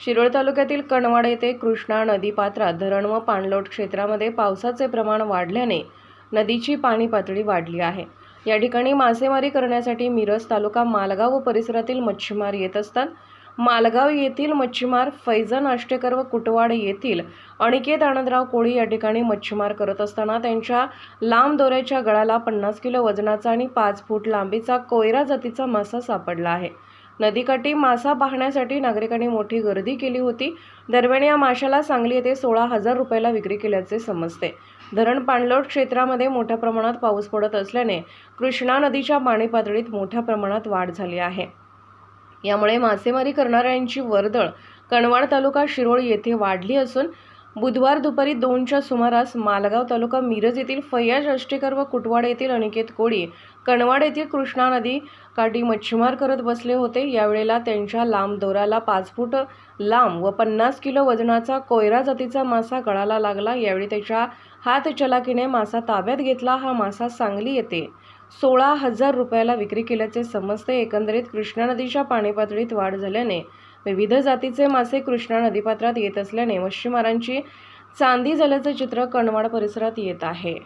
शिरोळ तालुक्यातील कणवाड येथे कृष्णा नदीपात्रात धरण व पाणलोट क्षेत्रामध्ये पावसाचे प्रमाण वाढल्याने नदीची पाणी पातळी वाढली आहे. या ठिकाणी मासेमारी करण्यासाठी मिरज तालुका मालगाव व परिसरातील मच्छीमार येत असतात. मालगाव येथील मच्छीमार फैजन आष्टेकर व कुटवाड येथील अनिकेत आनंदराव कोळी या ठिकाणी मच्छीमार करत असताना त्यांच्या लांब दोऱ्याच्या गळाला पन्नास किलो वजनाचा आणि पाच फूट लांबीचा कोयरा जातीचा मासा सापडला आहे. नदीकाठी मासा पाहण्यासाठी नागरिकांनी मोठी गर्दी केली होती. दरम्यान या माशाला सांगली येथे सोळा हजार रुपयाला विक्री केल्याचे समजते. धरण पाणलोट क्षेत्रामध्ये मोठ्या प्रमाणात पाऊस पडत असल्याने कृष्णा नदीच्या पाणी पातळीत मोठ्या प्रमाणात वाढ झाली आहे. यामुळे मासेमारी करणाऱ्यांची वर्दळ कणवाड तालुका शिरोळ येथे वाढली असून बुधवार दुपारी दोनच्या सुमारास मालगाव तालुका मिरज येथील फैयाज अष्टेकर व कुटवाड येथील अनिकेत कोळी कणवाड येथील कृष्णा नदी काठी मच्छीमार करत बसले होते. यावेळेला त्यांच्या लांब दोराला पाच फूट लांब व पन्नास किलो वजनाचा कोयरा जातीचा मासा गळाला लागला. यावेळी त्याच्या हात चलाकीने मासा ताब्यात घेतला. हा मासा सांगली येते सोळा हजार रुपयाला विक्री केल्याचे समजते. एकंदरीत कृष्णा नदीच्या पाणी पातळीत वाढ झाल्याने विविध जातीचे मासे कृष्णा नदीपात्रात येत असल्याने मच्छीमारांची चांदी झाल्याचे चित्र कणवाड परिसरात येत आहे.